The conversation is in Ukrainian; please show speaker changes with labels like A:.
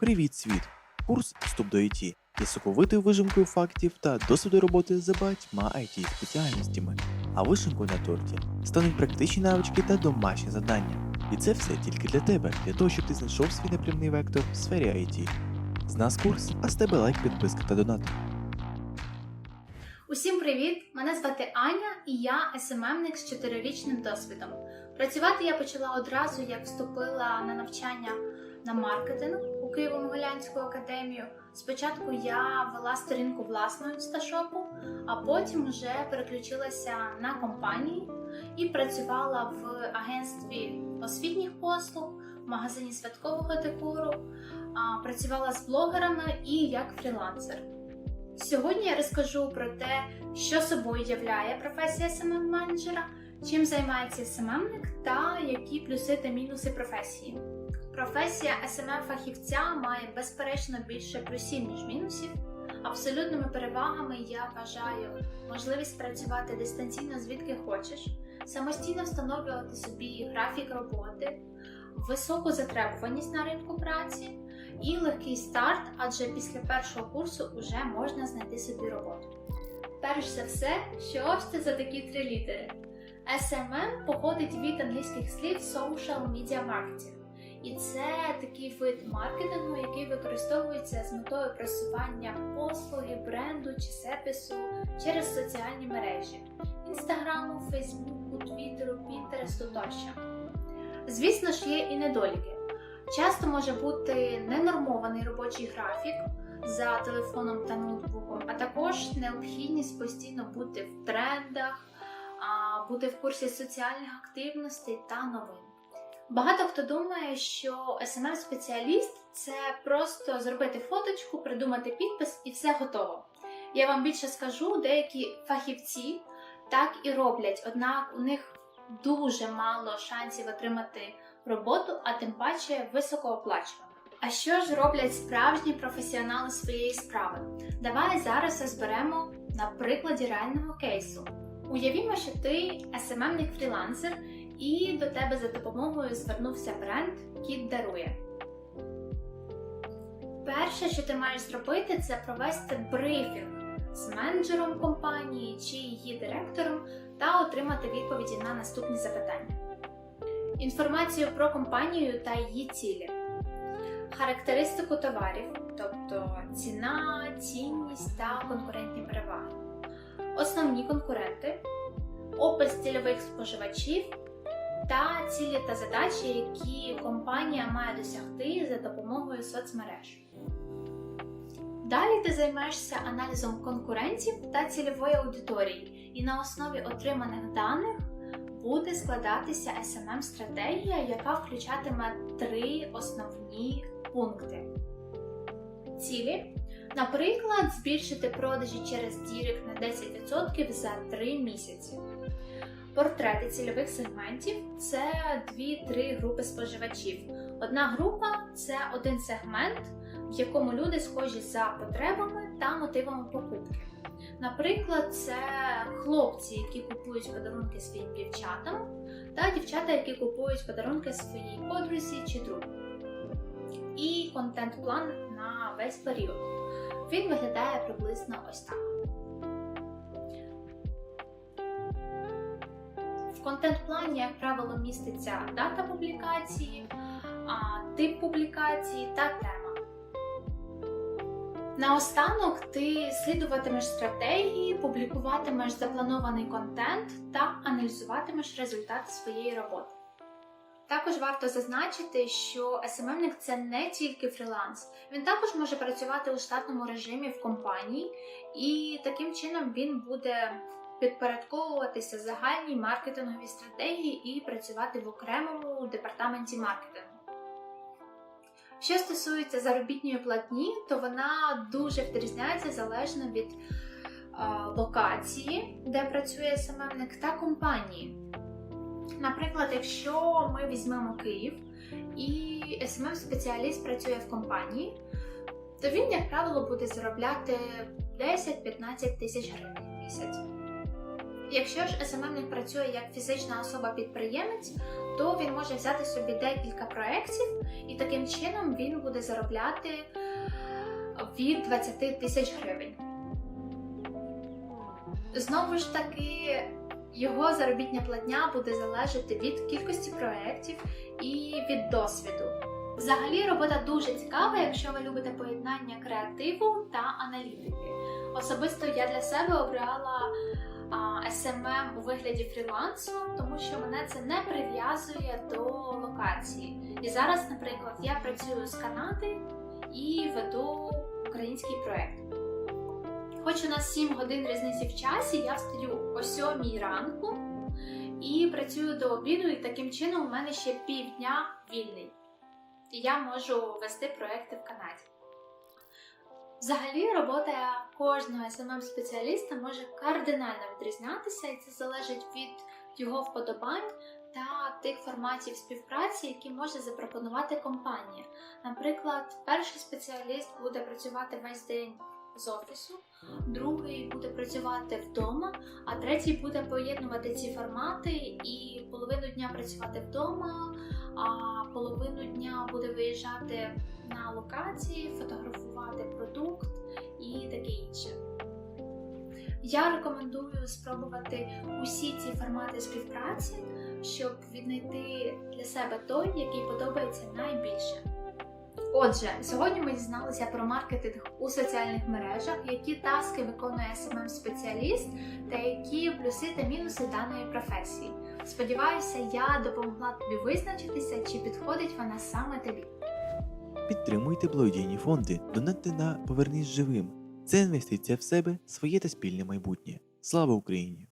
A: Привіт, світ! Курс Вступ до ІТ є соковитою вижимкою фактів та досвіду роботи за багатьма it спеціальностями. А вишенкою на торті стануть практичні навички та домашні завдання. І це все тільки для тебе, для того, щоб ти знайшов свій напрямний вектор в сфері IT. З нас курс, а з тебе лайк, підписка та донат.
B: Усім привіт! Мене звати Аня і я СММник з 4-річним досвідом. Працювати я почала одразу, як вступила на навчання на маркетинг Києво-Могилянську академію. Спочатку я вела сторінку власного інсташопу, а потім вже переключилася на компанії і працювала в агентстві освітніх послуг, в магазині святкового декору, працювала з блогерами і як фрілансер. Сьогодні я розкажу про те, що собою являє професія смм менеджера чим займається СММник та які плюси та мінуси професії. Професія смм фахівця має безперечно більше плюсів, ніж мінусів. Абсолютними перевагами я вважаю можливість працювати дистанційно звідки хочеш, самостійно встановлювати собі графік роботи, високу затребуваність на ринку праці і легкий старт, адже після першого курсу вже можна знайти собі роботу. Перш за все, що ж це за такі три літери? SMM походить від англійських слів Social Media Marketing. І це такий вид маркетингу, який використовується з метою просування послуги, бренду чи сервісу через соціальні мережі інстаграму, фейсбуку, твіттеру, пінтересту тощо. Звісно ж, є і недоліки. Часто може бути ненормований робочий графік за телефоном та ноутбуком, а також необхідність постійно бути в трендах, бути в курсі соціальних активностей та новин. Багато хто думає, що smm спеціаліст це просто зробити фоточку, придумати підпис і все готово. Я вам більше скажу, деякі фахівці так і роблять, однак у них дуже мало шансів отримати роботу, а тим паче високооплачувану. А що ж роблять справжні професіонали своєї справи? Давай зараз розберемо на прикладі реального кейсу. Уявімо, що ти SMM-ник фрілансер, і до тебе за допомогою звернувся бренд Кіт дарує. Перше, що ти маєш зробити, це провести брифінг з менеджером компанії чи її директором та отримати відповіді на наступні запитання. Інформацію про компанію та її цілі, характеристику товарів, тобто ціна, цінність та конкурентні переваги, основні конкуренти, опис цільових споживачів та цілі та задачі, які компанія має досягти за допомогою соцмереж. Далі ти займаєшся аналізом конкурентів та цільової аудиторії, і на основі отриманих даних буде складатися smm стратегія яка включатиме три основні пункти. Цілі, наприклад, збільшити продажі через Дірект на 10% за 3 місяці. Портрети цільових сегментів це 2-3 групи споживачів. Одна група це один сегмент, в якому люди схожі за потребами та мотивами покупки. Наприклад, це хлопці, які купують подарунки своїм дівчатам, та дівчата, які купують подарунки своїй подрузі чи другу. І контент-план на весь період. Він виглядає приблизно ось так. В контент-плані, як правило, міститься дата публікації, тип публікації та тема. Наостанок ти слідуватимеш стратегії, публікуватимеш запланований контент та аналізуватимеш результати своєї роботи. Також варто зазначити, що SMM-ник це не тільки фріланс, він також може працювати у штатному режимі в компанії, і таким чином він буде підпорядковуватися загальній маркетинговій стратегії і працювати в окремому департаменті маркетингу. Що стосується заробітної платні, то вона дуже відрізняється залежно від е, локації, де працює СММник, та компанії. Наприклад, якщо ми візьмемо Київ і СММ-спеціаліст працює в компанії, то він, як правило, буде заробляти 10-15 тисяч гривень в місяць. Якщо ж СММник працює як фізична особа-підприємець, то він може взяти собі декілька проєктів, і таким чином він буде заробляти від 20 тисяч гривень. Знову ж таки, його заробітня платня буде залежати від кількості проєктів і від досвіду. Взагалі, робота дуже цікава, якщо ви любите поєднання креативу та аналітики. Особисто я для себе обрала SMM у вигляді фрілансу, тому що мене це не прив'язує до локації. І зараз, наприклад, я працюю з Канади і веду український проект. Хоч у нас 7 годин різниці в часі, я встаю о 7 ранку і працюю до обіду, і таким чином у мене ще півдня вільний. І я можу вести проекти в Канаді. Взагалі, робота кожного smm спеціаліста може кардинально відрізнятися, і це залежить від його вподобань та тих форматів співпраці, які може запропонувати компанія. Наприклад, перший спеціаліст буде працювати весь день з офісу, другий буде працювати вдома, а третій буде поєднувати ці формати і половину дня працювати вдома, а половину дня буде виїжджати на локації, фотографувати продукт і таке інше. Я рекомендую спробувати усі ці формати співпраці, щоб віднайти для себе той, який подобається найбільше. Отже, сьогодні ми дізналися про маркетинг у соціальних мережах, які таски виконує smm спеціаліст та які плюси та мінуси даної професії. Сподіваюся, я допомогла тобі визначитися, чи підходить вона саме тобі.
A: Підтримуйте благодійні фонди, донатьте на Повернись живим. Це інвестиція в себе, своє та спільне майбутнє. Слава Україні!